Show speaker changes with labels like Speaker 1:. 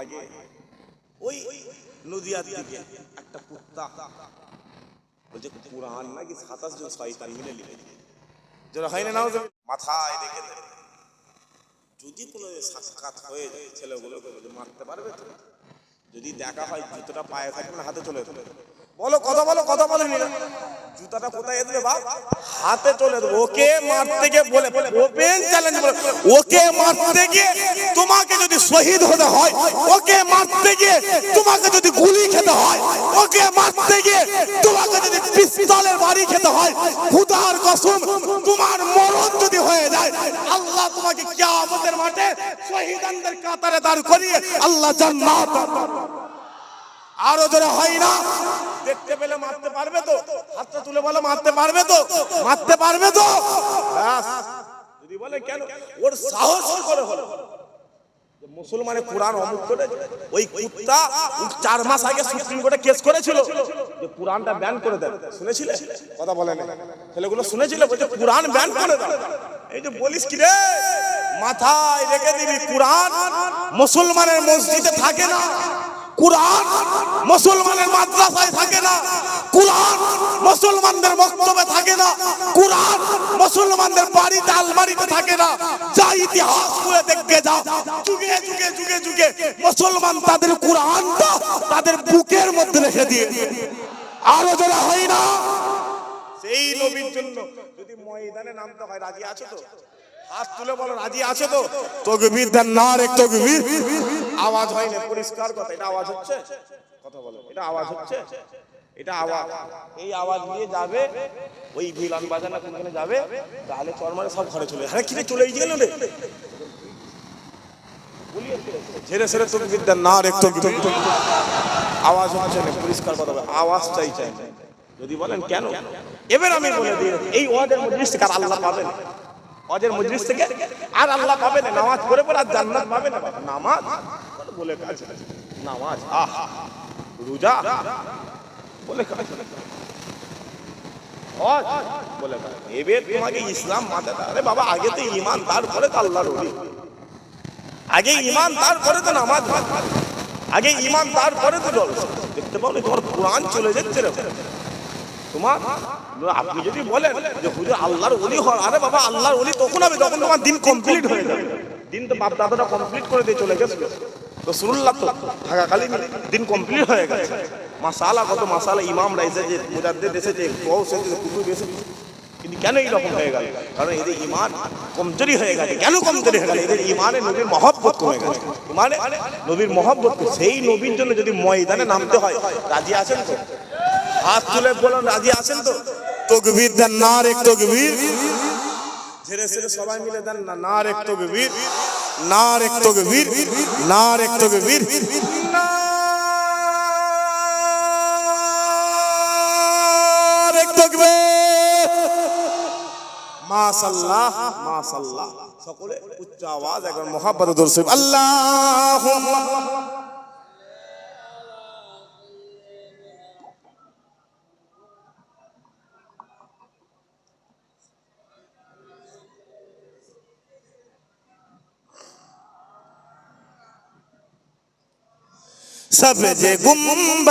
Speaker 1: আগে, ওই নদিয়ার দিকে একটা কুত্তা। বলছে, কোরআন নাকি সাতাশ জন শয়তান মিলে লিখেছে। যেটা হয় না, নাও মাথায় রেখে দেবে। যদি কোনো সাক্ষাৎ হয়ে যায়, ছেলেগুলোকে বলে মারতে পারবে তো? যদি দেখা হয়, জুতোটা পায়ে থাকবে না, হাতে চলে যাবে। বলো, কথা বলো, কথা বলে জুতাটা কোথায় দেবে বাপ হাতে চলে ওকে মারতে গিয়ে বলে ওপেন চ্যালেঞ্জ বলে, ওকে মারতে গিয়ে তোমাকে যদি শহীদ হতে হয়, ওকে মারতে গিয়ে তোমাকে যদি গুলি খেতে হয়, ওকে মারতে গিয়ে তোমাকে যদি পিস্তলের বাড়ি খেতে হয়, খুদার কসম, তোমার মরণ যদি হয়ে যায়, আল্লাহ তোমাকে কিয়ামতের মাঠে শহীদানদের কাতারে দাঁড় করিয়ে আল্লাহ জান্নাত আরও জোরে হয় না? দেখতে পেলে মারতে পারবে তো? হাতটা তুলে বলে, মারতে পারবে তো? মারতে পারবে তো? যদি বলে কেন? ওর সাহস করে হলো। মুসলমানের কোরআন অমুক করে ওই কুত্তা চার মাস আগে সুপ্রিম কোর্টে কেস করেছিল। যে কোরআনটা ব্যান করে দেন। শুনেছিলে? কথা বলে না ছেলেগুলো শুনেছিল, বলছে, কোরআন ব্যান করে দেন এই যে বলিস কি রে? মাথায় রেখে দিবি কোরআন, মুসলমানের মসজিদে থাকে না। কোরআন মুসলমানের মাদ্রাসায় থাকে না। কোরআন মুসলমানদের বক্তব্যে থাকে না। কোরআন মুসলমানদের বাড়িতে আলমারিতে থাকে না। যা ইতিহাস করে দেখবে যাও যুগে যুগে যুগে যুগে মুসলমান তাদের কোরআনটা তাদের বুকের মধ্যে রেখে দিয়ে আরও যারা হয় না? সেই নবীর জন্য যদি ময়দানে নামতে হয়, রাজি আছো তো? হাত তুলে বলো, রাজি আছে তো? দেন না রে, তকবীর। আওয়াজ হয় না পরিষ্কার কথা, এটা আওয়াজ হচ্ছে? কথা বলো, এটা আওয়াজ হচ্ছে? এটা আওয়াজ। এই আওয়াজ নিয়ে যাবে, ওই ভিলান বাজানা কোনখানে যাবে, তাহলে চরমারে সব ঘরে চলে কিরে গেল রে? ঝেড়ে ছেড়ে তকবীর দেন না রে আওয়াজ হচ্ছে না, পরিষ্কার কথা বলো আওয়াজ চাই। চাই যদি বলেন কেন? এবার আমি বলে দিই, এই ওয়াজের মজলিস থেকে আর আল্লাহ পাবেন। মজলিস থেকে আর আল্লাহ পাবে না, নামাজ পড়ে পড়ে আর জান্নাত পাবে না। নামাজ? বলে কাজ নামাজ, আহ, রোজা, বলে কাজ ইসলাম মাথা বাবা, আগে তো ইমান তারপরে তো আগে তো নামাজ আগে ইমান তারপরে তো জল দেখতে না তোমার কোরআন চলে যাচ্ছে রে তোমার? আপনি যদি বলেন যে হুজুর আল্লাহর ওলি হন আরে বাবা, আল্লাহর ওলি তখন হবে যখন তোমার দিন কমপ্লিট হয়ে যাবে। দিন তো বাপ দাদারা কমপ্লিট করে দিয়ে চলে গেছিল তো সুরুল্লাহ তো থাকাকালীন দিন কমপ্লিট হয়ে গেছে। মাসালা, কত মাসালা ইমামরা এসেছে মুজাদ্দেদ এসেছে গৌ এসেছে, কুতুব এসেছে, কিন্তু কেন এইরকম হয়ে গেল? কারণ এদের ইমান কমজোরি হয়ে গেছে। কেন কমজোরি হয়ে গেল? এদের ইমানে নবীর মহব্বত কমে গেছে। ইমানে নবীর মহব্বত সেই নবীর জন্য যদি ময়দানে নামতে হয়, রাজি আছেন তো? হাত তুলে বলুন রাজি আছেন তো? তকবীর দেন না রে তকবীর। ছেড়ে ছেড়ে সবাই মিলে দেন না না রে তকবীর। না রে তকবীর না রে তকবীর। নারে তকবীর। মাশাআল্লাহ মাশাআল্লাহ সকলে উচ্চ আওয়াজ একবার মোহাব্বত দর্শক আল্লাহ সব যে গুম্বদ